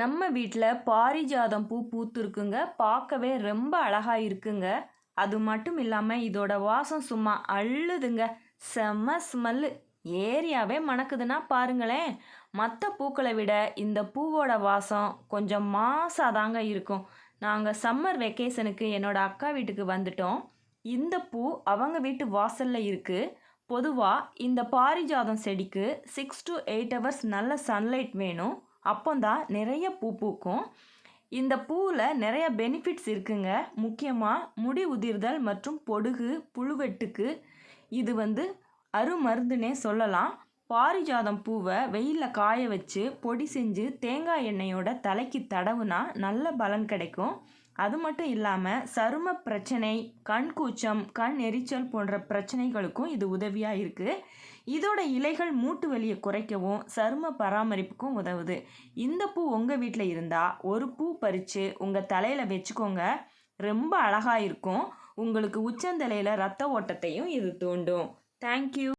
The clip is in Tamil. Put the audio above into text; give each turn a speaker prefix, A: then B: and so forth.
A: நம்ம வீட்டில் பாரிஜாதம் பூ பூத்துருக்குங்க. பார்க்கவே ரொம்ப அழகாக இருக்குங்க. அது மட்டும் இல்லாமல் இதோட வாசம் சும்மா அள்ளுதுங்க. செம்ம ஸ்மெல்லு. ஏரியாவே மணக்குதுன்னா பாருங்களேன். மற்ற பூக்களை விட இந்த பூவோட வாசம் கொஞ்சம் மாசாதாங்க இருக்கும். நாங்கள் சம்மர் வெக்கேஷனுக்கு என்னோடய அக்கா வீட்டுக்கு வந்துட்டோம். இந்த பூ அவங்க வீட்டு வாசலில் இருக்குது பொதுவாக இந்த பாரிஜாதம் செடிக்கு சிக்ஸ் டு எயிட் ஹவர்ஸ் நல்ல சன்லைட் வேணும். அப்போந்தான் நிறைய பூ பூக்கும். இந்த பூவில் நிறைய பெனிஃபிட்ஸ் இருக்குங்க. முக்கியமாக முடி உதிர்தல் மற்றும் பொடுகு புழுவெட்டுக்கு. இது வந்து அருமருந்துனே சொல்லலாம். பாரிஜாதம் பூவை வெயிலில் காய வச்சு பொடி செஞ்சு தேங்காய் எண்ணெயோட தலைக்கு தடவுனா நல்ல பலன் கிடைக்கும். அது மட்டும் இல்லாமல் சரும பிரச்சனை கண் கூச்சம் கண் எரிச்சல் போன்ற பிரச்சனைகளுக்கும் இது உதவியாக இருக்குது இதோட இலைகள் மூட்டு வலியை குறைக்கவும் சரும பராமரிப்புக்கும் உதவுது. இந்த பூ உங்கள் வீட்டில் இருந்தால் ஒரு பூ பறித்து உங்கள் தலையில் வச்சுக்கோங்க. ரொம்ப அழகாக இருக்கும். உங்களுக்கு உச்சந்தலையில் ரத்த ஓட்டத்தையும் இது தூண்டும். தேங்க்யூ